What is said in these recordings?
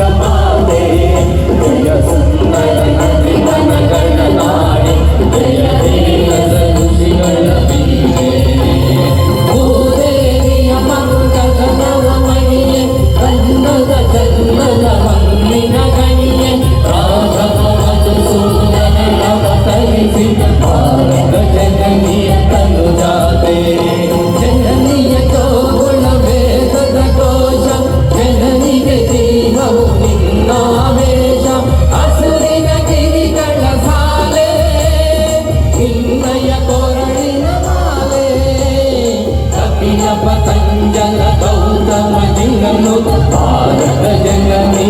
Come on. Chinnaiah కోరడిన మాలే Kapila పతంజల Gautama జంగను Bharat Jangani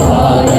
Hare